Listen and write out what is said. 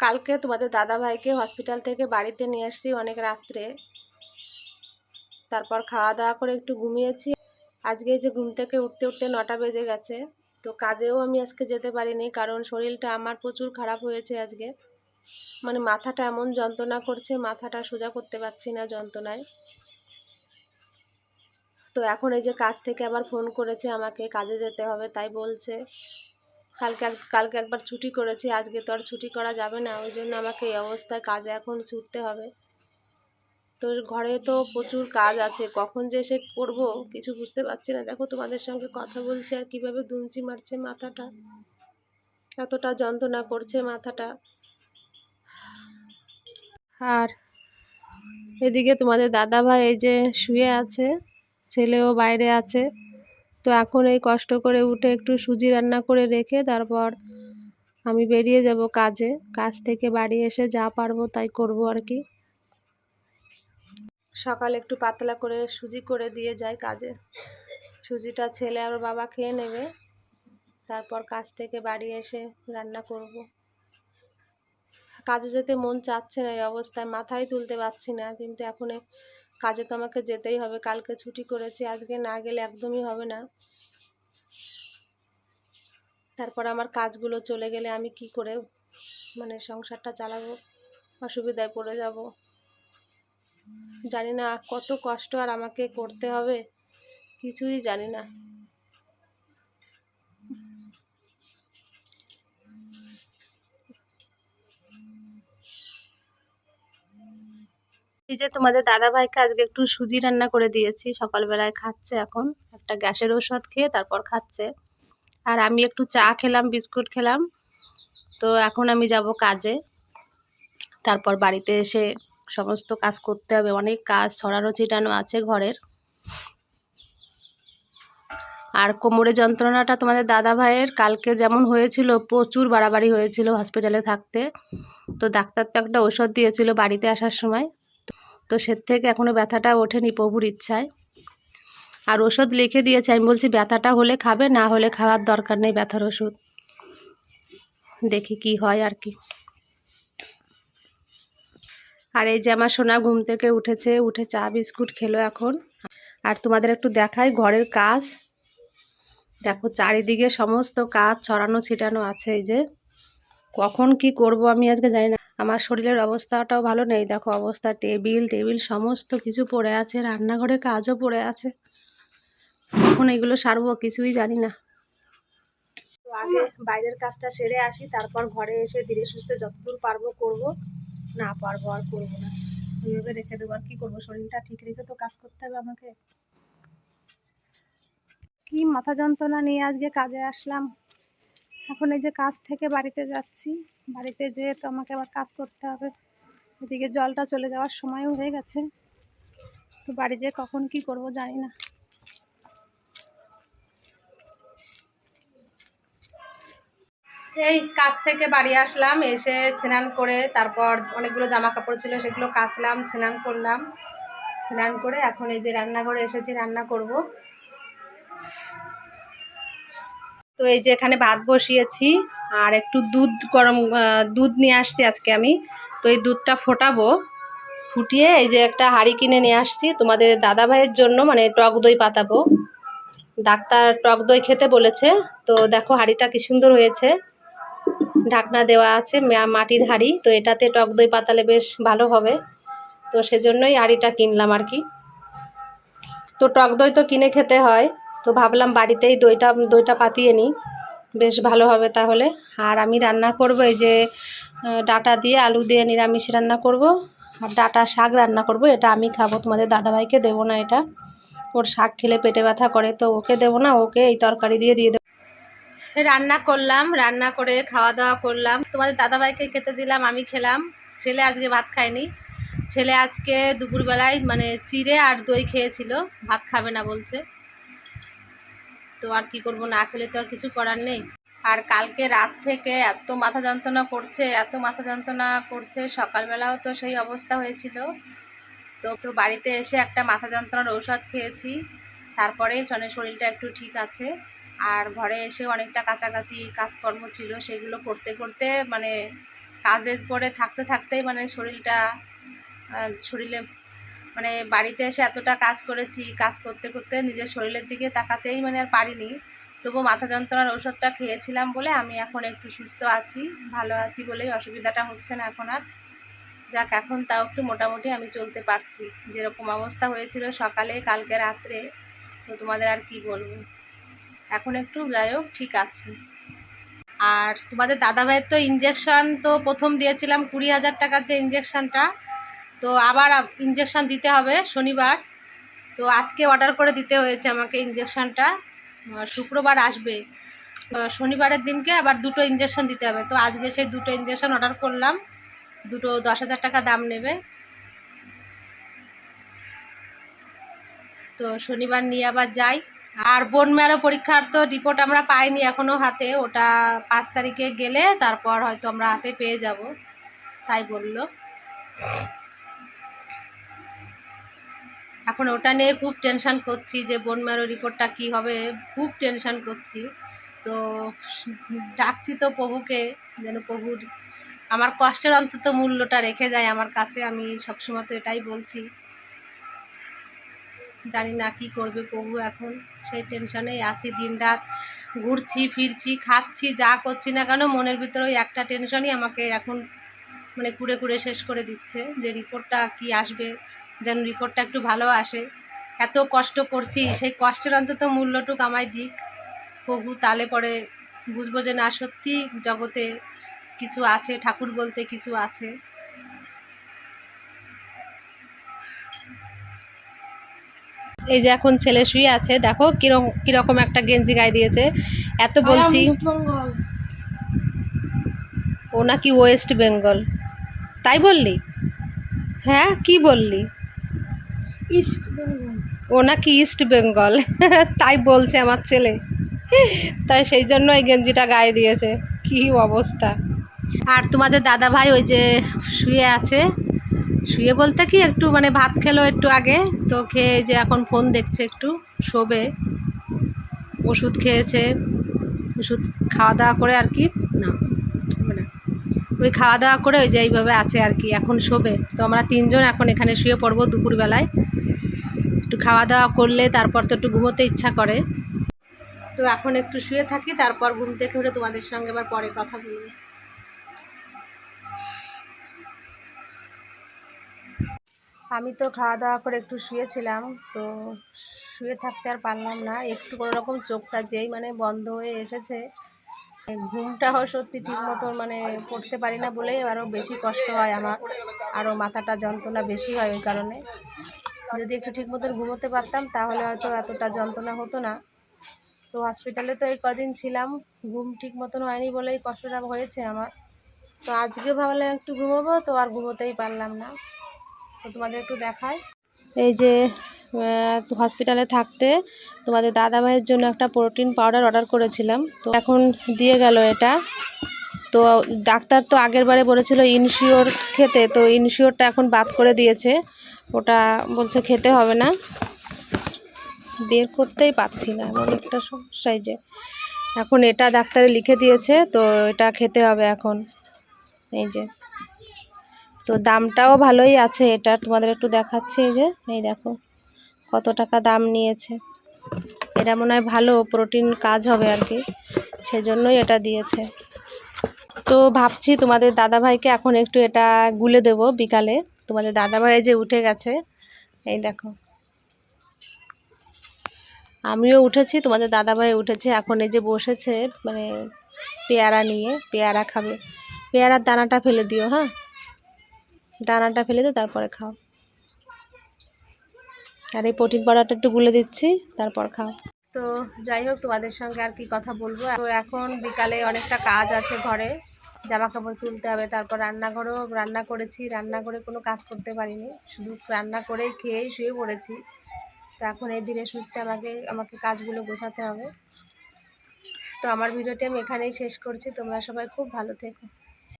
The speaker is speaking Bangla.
কালকে তোমাদের দাদা ভাইকে হসপিটাল থেকে বাড়িতে নিয়ে আসছি অনেক রাত্রে। তারপর খাওয়া দাওয়া করে একটু ঘুমিয়েছি। আজকে যে ঘুম থেকে উঠতে উঠতে নটা বেজে গেছে। তো কাজেও আমি আজকে যেতে পারিনি কারণ শরীরটা আমার প্রচুর খারাপ হয়েছে আজকে। মানে মাথাটা এমন যন্ত্রণা করছে, মাথাটা সোজা করতে পারছি না যন্ত্রণায়। তো এখন এই যে কাজ থেকে আবার ফোন করেছে আমাকে, কাজে যেতে হবে তাই বলছে। কালকে কালকে একবার ছুটি করেছি, আজকে তো আর ছুটি করা যাবে না, ওই জন্য আমাকে এই অবস্থায় কাজে এখন ছুটতে হবে। তো ঘরে তো প্রচুর কাজ আছে, কখন যে সে করব কিছু বুঝতে পারছি না। দেখো তোমাদের সঙ্গে কথা বলছি আর কীভাবে দুমচি মারছে মাথাটা, এতটা যন্ত্রণা করছে মাথাটা। আর এদিকে তোমাদের দাদা ভাই এই যে শুয়ে আছে, ছেলেও বাইরে আছে। তো এখন এই কষ্ট করে উঠে একটু সুজি রান্না করে রেখে তারপর আমি বেরিয়ে যাব কাজে। কাজ থেকে বাড়ি এসে যা পারব তাই করব আর কি। সকালে একটু পাতলা করে সুজি করে দিয়ে যাই কাজে। সুজিটা ছেলে আর বাবা খেয়ে নেবে। তারপর কাজ থেকে বাড়ি এসে রান্না করব। কাজে যেতে মন চাচ্ছে না এই অবস্থায়, মাথায় তুলতে পারছি না, কিন্তু এখন কাজে তো আমাকে যেতেই হবে, কালকে ছুটি করেছি, আজকে না গেলে একদমই হবে না। তারপর আমার কাজগুলো চলে গেলে আমি কি করে মানে সংসারটা চালাবো, অসুবিধায় পড়ে যাব। জানি না কত কষ্ট আর আমাকে করতে হবে, কিছুই জানি না। এই যে তোমাদের দাদা ভাইকে আজকে একটু সুজি রান্না করে দিয়েছি, সকালবেলায় খাচ্ছে এখন। একটা গ্যাসের ওষুধ খেয়ে তারপর খাচ্ছে। আর আমি একটু চা খেলাম, বিস্কুট খেলাম। তো এখন আমি যাব কাজে। তারপর বাড়িতে এসে সমস্ত কাজ করতে হবে। অনেক কাজ, ছড়ানো ছিটানো আছে ঘরের। আর কোমরে যন্ত্রণাটা তোমাদের দাদা ভাইয়ের কালকে যেমন হয়েছিল, প্রচুর বাড়াবাড়ি হয়েছিল হসপিটালে থাকতে। তো ডাক্তার তো একটা ওষুধ দিয়েছিল বাড়িতে আসার সময়। তো সে থেকে এখনও ব্যথাটা ওঠেনি প্রভুর ইচ্ছায়। আর ওষুধ লিখে দিয়েছে, আমি বলছি ব্যথাটা হলে খাবে, না হলে খাওয়ার দরকার নেই ব্যথার ওষুধ। দেখি কি হয় আর কি। আর এই যে আমার সোনা ঘুম থেকে উঠেছে, উঠে চা বিস্কুট খেলো এখন। আর তোমাদের একটু দেখাই ঘরের কাজ। দেখো চারিদিকে সমস্ত কাজ ছড়ানো ছিটানো আছে এই যে। কখন কি করব আমি আজকে জানি না। আমার শরীরের অবস্থাটাও ভালো নেই। দেখো অবস্থা, টেবিল টেবিল সমস্ত কিছু পড়ে আছে, রান্নাঘরে কাজও পড়ে আছে। এখন এগুলো সারবো, কিছুই জানি না। তো আগে বাইরের কাজটা সেরে আসি, তারপর ঘরে এসে ধীরে সুস্থে যতদূর পারব করব। না পারব আর করব না। ওইভাবে রেখে দেবো। আর কি করব? শরীরটা ঠিক রেখে তো কাজ করতে হবে আমাকে। কি মাথা যন্ত্রণা নিয়ে আজকে কাজে আসলাম। এখন এই যে কাজ থেকে বাড়িতে যাচ্ছি। বাড়িতে যেয়ে তো আমাকে আবার কাজ করতে হবে। এদিকে জলটা চলে যাওয়ার সময়ও হয়ে গেছে। তো বাড়ি যেয়ে কখন কি করব জানি না। এই কাজ থেকে বাড়ি আসলাম, এসে স্নান করে তারপর অনেকগুলো জামা কাপড় ছিল সেগুলো কাচলাম, স্নান করলাম। স্নান করে এখন এই যে রান্নাঘরে এসেছি, রান্না করব। তো এই যে এখানে ভাত বসিয়েছি। আর একটু দুধ গরম দুধ নিয়ে আসছি আজকে আমি। তো এই দুধটা ফোটাবো। ফুটিয়ে এই যে একটা হাঁড়ি কিনে নিয়ে আসছি। তোমাদের দাদা ভাইয়ের জন্য মানে টক দই পাতাবো। ডাক্তার টক দই খেতে বলেছে। তো দেখো হাঁড়িটা কি সুন্দর হয়েছে। ঢাকনা দেওয়া আছে মাটির হাঁড়ি। তো এটাতে টক দই পাতালে বেশ ভালো হবে। তো সেজন্যই হাঁড়িটা কিনলাম আর কি। তো টক দই তো কিনে খেতে হয়। তো ভাবলাম বাড়িতেই দইটা দইটা পাতিয়ে নিই। বেশ ভালো হবে তাহলে। আর আমি রান্না করব এই যে ডাটা দিয়ে আলু দিয়ে নিরামিষ রান্না করব। আর ডাটা শাক রান্না করব, এটা আমি খাব। তোমাদের দাদাভাইকে দেবো না এটা। ওর শাক খেলে পেটে ব্যথা করে, তো ওকে দেবো না, ওকে এই তরকারি দিয়ে দিয়ে দেবো। রান্না করলাম, রান্না করে খাওয়া দাওয়া করলাম। তোমাদের দাদাভাইকে খেতে দিলাম, আমি খেলাম। ছেলে আজকে ভাত খায়নি। ছেলে আজকে দুপুরবেলায় মানে চিড়ে আর দই খেয়েছিল, ভাত খাবে না বলছে। তো আর কি করব? না খেলে তো আর কিছু করার নেই। আর কালকে রাত থেকে এত মাথা যন্ত্রণা করছে, এত মাথা যন্ত্রণা করছে, সকালবেলাও তো সেই অবস্থা হয়েছিল। তো তো বাড়িতে এসে একটা মাথা যন্ত্রণার ঔষধ খেয়েছি। তারপরে মানে শরীরটা একটু ঠিক আছে। আর ঘরে এসে অনেকটা কাছাকাছি কাজকর্ম ছিল, সেগুলো করতে করতে মানে কাজের পরে থাকতে, থাকতেই মানে শরীরটা শরীরে মানে বাড়িতে এসে এতটা কাজ করেছি, কাজ করতে করতে নিজের শরীরের দিকে তাকাতেই মানে আর পারিনি। তবু মাথা যন্ত্রণার ওষুধটা খেয়েছিলাম বলে আমি এখন একটু সুস্থ আছি, ভালো আছি বলেই অসুবিধাটা হচ্ছে না এখন আর। যাক, এখন তাও একটু মোটামুটি আমি চলতে পারছি। যেরকম অবস্থা হয়েছিল সকালে, কালকে রাত্রে, তো তোমাদের আর কি বলব? এখন একটু যাই হোক, ঠিক আছে। আর তোমাদের দাদাভাইয়ের তো ইঞ্জেকশন তো প্রথম দিয়েছিলাম কুড়ি হাজার টাকার যে ইঞ্জেকশনটা তো আবার ইঞ্জেকশান দিতে হবে শনিবার। তো আজকে অর্ডার করে দিতে হয়েছে আমাকে ইঞ্জেকশানটা শুক্রবার আসবে। শনিবারের দিনকে আবার দুটো ইঞ্জেকশন দিতে হবে। তো আজকে সেই দুটো ইঞ্জেকশন অর্ডার করলাম। দুটো দশ হাজার টাকা দাম নেবে। তো শনিবার নিয়ে আবার যাই। আর বোন ম্যারো পরীক্ষার তো রিপোর্ট আমরা পাইনি এখনও হাতে। ওটা পাঁচ তারিখে গেলে তারপর হয়তো আমরা হাতে পেয়ে যাব। তাই বলল। এখন ওটা নিয়ে খুব টেনশান করছি যে বোন ম্যারো রিপোর্টটা কি হবে, খুব টেনশান করছি। তো ডাকছি তো প্রভুকে, যেন প্রভুর আমার কষ্টের অন্তত মূল্যটা রেখে যায় আমার কাছে। আমি সবসময় তো এটাই বলছি। জানি না কি করবে প্রভু এখন। সেই টেনশনেই আছি, দিনরাত ঘুরছি, ফিরছি, খাচ্ছি, যা করছি না কেন, মনের ভিতরে ওই একটা টেনশনই আমাকে এখন মানে কুড়ে কুড়ে শেষ করে দিচ্ছে যে রিপোর্টটা কি আসবে যেন রিপোর্টটা একটু ভালো আসে। এত কষ্ট করছি সেই কষ্টের অন্তত মূল্যটুক আমায় দিক। প্রভু তালে পরে বুঝব যে না সত্যি জগতে কিছু আছে ঠাকুর বলতে কিছু আছে। এই যে এখন ছেলে শুয়ে আছে দেখো কীরকম কীরকম একটা গেঞ্জি গায়ে দিয়েছে। এত বলছি ও নাকি ওয়েস্ট বেঙ্গল তাই বললি? হ্যাঁ কি বললি? ইস্ট ও নাকি ইস্ট বেঙ্গল তাই বলছে আমার ছেলে। তাই সেই জন্য এই গেঞ্জিটা গায়ে দিয়েছে। কি অবস্থা। আর তোমাদের দাদা ভাই ওই যে শুয়ে আছে। শুয়ে বলতে কি একটু মানে ভাত খেলো একটু আগে। তো খেয়ে যে এখন ফোন দেখছে একটু, শোবে। ওষুধ খেয়েছে। ওষুধ খাওয়া দাওয়া করে আর কি, না মানে ওই খাওয়া দাওয়া করে ওই যে এইভাবে আছে আর কি, এখন শোবে। তো আমরা তিনজন এখন এখানে শুয়ে পড়ব দুপুরবেলায়। একটু খাওয়া দাওয়া করলে তারপর তো একটু ঘুমোতে ইচ্ছা করে। তো এখন একটু শুয়ে থাকি, তারপর ঘুম থেকে উঠে তোমাদের সঙ্গে আবার পরে কথা বলব। আমি তো খাওয়া দাওয়া করে একটু শুয়েছিলাম, তো শুয়ে থাকতে আর পারলাম না। একটু কোনো রকম চোখটা যেই মানে বন্ধ হয়ে এসেছে ঘুমটাও সত্যি ঠিক মতো মানে পড়তে পারি না বলেই আরও বেশি কষ্ট হয় আমার আরও মাথাটা যন্ত্রণা বেশি হয় ওই কারণে। যদি একটু ঠিক মতন ঘুমোতে পারতাম, তাহলে হয়তো এতটা যন্ত্রণা হতো না। তো হসপিটালে তো এই কদিন ছিলাম, ঘুম ঠিক মতন হয়নি বলেই কষ্টটা হয়েছে আমার। তো আজকে ভাবলাম একটু ঘুমোবো, তো আর ঘুমোতেই পারলাম না। তো তোমাদের একটু দেখায় এই যে হসপিটালে থাকতে তোমাদের দাদা ভাইয়ের জন্য একটা প্রোটিন পাউডার অর্ডার করেছিলাম। তো এখন দিয়ে গেল এটা। তো ডাক্তার তো আগের বারে বলেছিল ইনশিওর খেতে, তো ইনশিওরটা এখন বাদ করে দিয়েছে। ওটা বলছে খেতে হবে না। বের করতেই পারছি না এমন একটা সমস্যায় যে। এখন এটা ডাক্তারে লিখে দিয়েছে, তো এটা খেতে হবে এখন। এই যে। তো দামটাও ভালোই আছে, এটা তোমাদের একটু দেখাচ্ছি এই যে। এই দেখো, কত টাকা দাম নিয়েছে। এটা মনে হয় ভালো প্রোটিন কাজ হবে আর কি, সেজন্যই এটা দিয়েছে। তো ভাবছি তোমাদের দাদাভাইকে এখন একটু এটা গুলে দেব বিকালে। তোমাদের দাদাভাই যে উঠে গেছে, এই দেখো। আমিও উঠেছি, তোমাদের দাদাভাই উঠেছে, এখন এই যে বসেছে মানে পেয়ারা নিয়ে, পেয়ারা খাবে। পেয়ারার দানাটা ফেলে দিও হ্যাঁ? দানাটা ফেলে দিও, তারপরে খাও। আর এই প্রোটিন পাউডারটা একটু গুলে দিচ্ছি, তারপর খাও। তো যাই হোক, তোমাদের সঙ্গে আর কি কথা বলব। এখন বিকালে অনেকটা কাজ আছে ঘরে। জামা কাপড় তুলতে হবে, তারপর রান্নাঘরও রান্না করেছি, রান্না করে কোনো কাজ করতে পারিনি, শুধু রান্না করে খেয়েই শুয়ে পড়েছি। তো এখন এই দিনে সুস্থে আমাকে আমাকে কাজগুলো গোছাতে হবে। তো আমার ভিডিওটি আমি এখানেই শেষ করছি, তোমরা সবাই খুব ভালো থেকো।